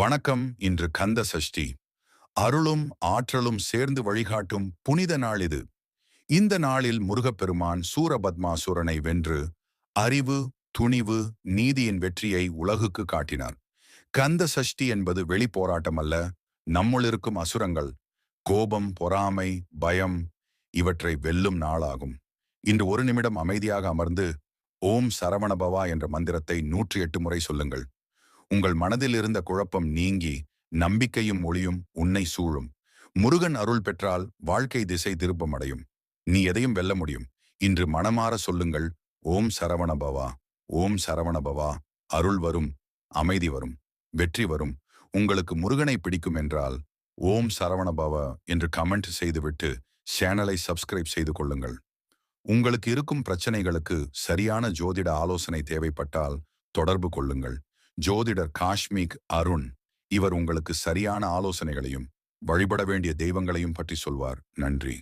வணக்கம். இன்று கந்த சஷ்டி. அருளும் ஆற்றலும் சேர்ந்து வழிகாட்டும் புனித நாள் இது. இந்த நாளில் முருகப்பெருமான் சூரபத்மாசுரனை வென்று அறிவு துணிவு நீதியின் வெற்றியை உலகுக்கு காட்டினார். கந்த சஷ்டி என்பது வெளி போராட்டம் அல்ல நம்முள் இருக்கும் அசுரங்கள். கோபம் பொறாமை பயம் இவற்றை வெல்லும் நாளாகும். இன்று ஒரு நிமிடம் அமைதியாக அமர்ந்து ஓம் சரவணபவா என்ற மந்திரத்தை நூற்றி எட்டு முறை சொல்லுங்கள். உங்கள் மனதில் இருந்த குழப்பம் நீங்கி நம்பிக்கையும் ஒளியும் உன்னை சூழும். முருகன் அருள் பெற்றால் வாழ்க்கை திசை திருப்பமடையும். நீ எதையும் வெல்ல முடியும். இன்று மனமாற சொல்லுங்கள். ஓம் சரவணபவா. ஓம் சரவணபவா. அருள் வரும். அமைதி வரும். வெற்றி வரும். உங்களுக்கு முருகனை பிடிக்கும் என்றால் ஓம் சரவணபவா என்று கமெண்ட் செய்துவிட்டு சேனலை சப்ஸ்கிரைப் செய்து கொள்ளுங்கள். உங்களுக்கு இருக்கும் பிரச்சனைகளுக்கு சரியான ஜோதிட ஆலோசனை தேவைப்பட்டால் தொடர்பு கொள்ளுங்கள். ஜோதிடர் காஷ்மீக் அருண் இவர் உங்களுக்கு சரியான ஆலோசனைகளையும் வழிபட வேண்டிய தெய்வங்களையும் பற்றி சொல்வார். நன்றி.